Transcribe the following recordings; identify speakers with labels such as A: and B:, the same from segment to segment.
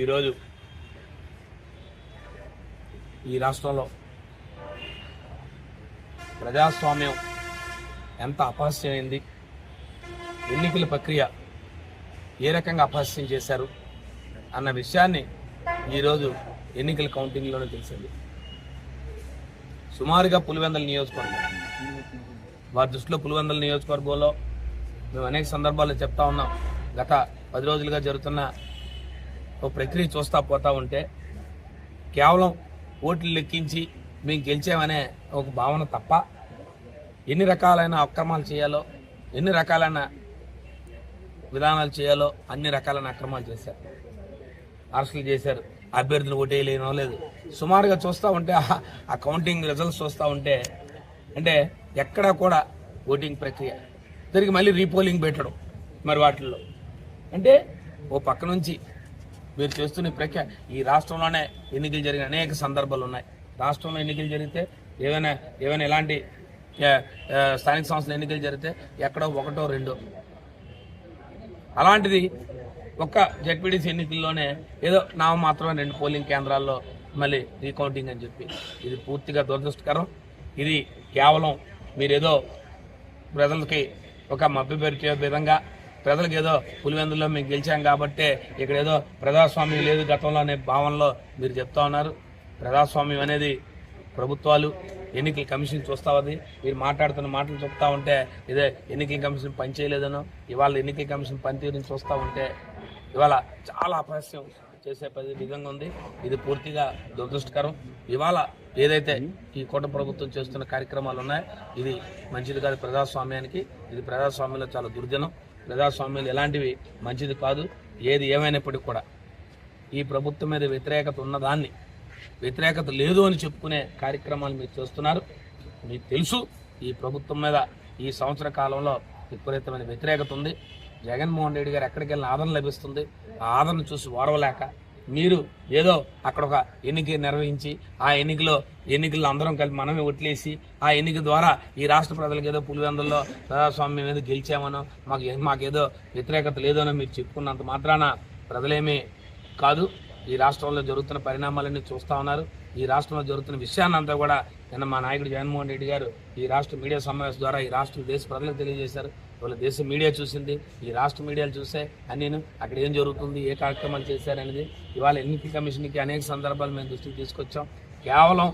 A: ఈరోజు ఈ రాష్ట్రంలో ప్రజాస్వామ్యం ఎంత అపహాస్యమైంది ఎన్నికల ప్రక్రియ ఏ రకంగా అపహాస్యం చేశారు? అన్న విషయాన్ని ఈరోజు ఎన్నికల కౌంటింగ్లోనే తెలిసింది. సుమారుగా పులివెందల నియోజకవర్గం. వారి దృష్టిలో పులివెందల నియోజకవర్గంలో మేము అనేక సందర్భాల్లో చెప్తా ఉన్నాం. గత పది రోజులుగా జరుగుతున్న ప్రక్రియ చూస్తా పోతా ఉంటే కేవలం ఓట్లు లెక్కించి మేము గెలిచామనే ఒక భావన తప్ప ఎన్ని రకాలైన అక్రమాలు చేయాలో ఎన్ని రకాలైన విధానాలు చేయాలో అన్ని రకాలైన అక్రమాలు చేశారు. అరెస్టులు చేశారు. అభ్యర్థులు ఓటేయలేనో లేదు. సుమారుగా చూస్తూ ఉంటే ఆ- కౌంటింగ్ రిజల్ట్స్ చూస్తూ ఉంటే అంటే ఎక్కడా కూడా ఓటింగ్ ప్రక్రియ తిరిగి మళ్ళీ రీపోలింగ్ పెట్టడం మరి వాటిల్లో. అంటే ఓ పక్క నుంచి మీరు చేస్తున్న ప్రఖ్యా ఈ రాష్ట్రంలోనే ఎన్నికలు జరిగిన అనేక సందర్భాలు ఉన్నాయి. రాష్ట్రంలో ఎన్నికలు జరిగితే ఏమైనా ఏమైనా ఎలాంటి స్థానిక సంస్థల ఎన్నికలు జరిగితే ఎక్కడో ఒకటో రెండో. అలాంటిది ఒక్క జడ్పీడీసీ ఎన్నికల్లోనే ఏదో నామ మాత్రమే రెండు పోలింగ్ కేంద్రాల్లో మళ్ళీ రీకౌంటింగ్ అని చెప్పి. ఇది పూర్తిగా దురదృష్టకరం. ఇది కేవలం మీరేదో ప్రజలకి ఒక మభ్యపెరిచే విధంగా ప్రజలకు ఏదో పులివెందులో మేము గెలిచాం కాబట్టే ఇక్కడ ఏదో ప్రజాస్వామ్యం లేదు గతంలో అనే భావనలో మీరు చెప్తా ఉన్నారు. ప్రజాస్వామ్యం అనేది ప్రభుత్వాలు ఎన్నికల కమిషన్ చూస్తా ఉంది మీరు మాట్లాడుతున్న మాటలు చెప్తా ఉంటే ఇదే ఎన్నికల కమిషన్ పనిచేయలేదనో ఇవాళ ఎన్నికల కమిషన్ పనితీరుని చూస్తా ఉంటే ఇవాళ చాలా అపహాస్యం చేసే పది విధంగా ఉంది. ఇది పూర్తిగా దురదృష్టకరం. ఇవాళ ఏదైతే ఈ కూట ప్రభుత్వం చేస్తున్న కార్యక్రమాలు ఉన్నాయో ఇది మంచిది కాదు ప్రజాస్వామ్యానికి. ఇది ప్రజాస్వామ్యంలో చాలా దుర్జనం. ప్రజాస్వామ్యం ఎలాంటివి మంచిది కాదు ఏది ఏమైనప్పటికీ కూడా. ఈ ప్రభుత్వం మీద వ్యతిరేకత ఉన్నదాన్ని వ్యతిరేకత లేదు అని చెప్పుకునే కార్యక్రమాలు మీరు చేస్తున్నారు. మీకు తెలుసు ఈ ప్రభుత్వం మీద ఈ సంవత్సర కాలంలో విపరీతమైన వ్యతిరేకత ఉంది. జగన్మోహన్ రెడ్డి గారు ఎక్కడికి వెళ్ళిన ఆదరణ లభిస్తుంది. ఆ ఆదరణ చూసి ఓరవలేక మీరు ఏదో అక్కడ ఒక ఎన్నిక నిర్వహించి ఆ ఎన్నికలో ఎన్నికల్లో అందరం కలిపి మనమే ఒట్లేసి ఆ ఎన్నిక ద్వారా ఈ రాష్ట్ర ప్రజలకు ఏదో పులివెందుల్లో ప్రజాస్వామ్యం మీద గెలిచామనో మాకు మాకేదో వ్యతిరేకత లేదనో మీరు చెప్పుకున్నంత మాత్రాన ప్రజలేమీ కాదు ఈ రాష్ట్రంలో జరుగుతున్న పరిణామాలన్నీ చూస్తా ఉన్నారు. ఈ రాష్ట్రంలో జరుగుతున్న విషయాన్నంతా కూడా నిన్న మా నాయకుడు జగన్మోహన్ రెడ్డి గారు ఈ రాష్ట్ర మీడియా సమావేశం ద్వారా ఈ రాష్ట్ర దేశ ప్రజలకు తెలియజేశారు. ఇవాళ దేశ మీడియా చూసింది ఈ రాష్ట్ర మీడియాలు చూసే నేను అక్కడ ఏం జరుగుతుంది ఏ కార్యక్రమాలు చేశారనేది ఇవాళ ఎన్నికల కమిషన్కి అనేక సందర్భాలు మేము దృష్టికి తీసుకొచ్చాం. కేవలం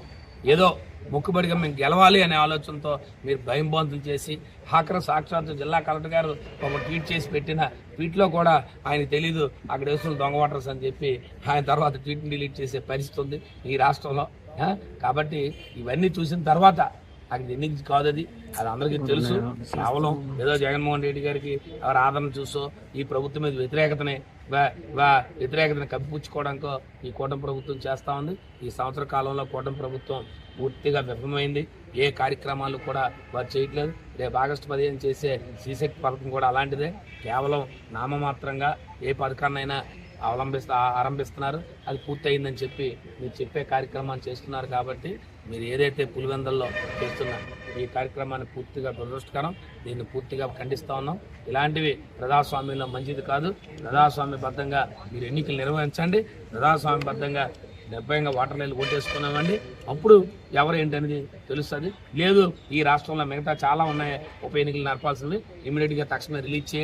A: ఏదో మొక్కుబడిగా మేము గెలవాలి అనే ఆలోచనతో మీరు భయం బాంతులు చేసి హాకర సాక్షాత్తు జిల్లా కలెక్టర్ గారు ఒక ట్వీట్ చేసి పెట్టిన ట్వీట్లో కూడా ఆయన తెలీదు అక్కడ వేస్తున్న దొంగ వాటర్స్ అని చెప్పి ఆయన తర్వాత ట్వీట్ని డిలీట్ చేసే పరిస్థితి ఉంది ఈ రాష్ట్రంలో. కాబట్టి ఇవన్నీ చూసిన తర్వాత నాకు ఎన్నిక కాదు అది. అది అందరికీ తెలుసు. కేవలం ఏదో జగన్మోహన్ రెడ్డి గారికి ఎవరు ఆదరణ చూసో ఈ ప్రభుత్వం మీద వ్యతిరేకతని వ్యతిరేకతను వ్యతిరేకతని కప్పిపుచ్చుకోవడానికో ఈ కూటమి ప్రభుత్వం చేస్తా ఉంది. ఈ సంవత్సర కాలంలో కూటమి ప్రభుత్వం పూర్తిగా విఫలమైంది. ఏ కార్యక్రమాలు కూడా వారు చేయట్లేదు. రేపు ఆగస్టు పదిహేను చేసే సీసెట్ పథకం కూడా అలాంటిదే. కేవలం నామమాత్రంగా ఏ పథకాన్నైనా అవలంబిస్తా ఆరంభిస్తున్నారు. అది పూర్తయిందని చెప్పి మీరు చెప్పే కార్యక్రమాన్ని చేస్తున్నారు కాబట్టి మీరు ఏదైతే పులివెందల్లో చేస్తున్నారు ఈ కార్యక్రమాన్ని పూర్తిగా దురదృష్టకరం దీన్ని పూర్తిగా ఖండిస్తూ ఉన్నాం. ఇలాంటివి ప్రజాస్వామ్యంలో మంచిది కాదు. ప్రజాస్వామ్యబద్ధంగా మీరు ఎన్నికలు నిర్వహించండి. ప్రజాస్వామ్యబద్ధంగా నిర్భయంగా వాటర్ లైన్లు కొట్టేసుకున్నామండి. అప్పుడు ఎవరు ఏంటనేది తెలుస్తుంది. లేదు ఈ రాష్ట్రంలో మిగతా చాలా ఉన్నాయి. ఉప ఎన్నికలు నడపాల్సింది ఇమీడియట్గా తక్షణ రిలీజ్ చేయండి.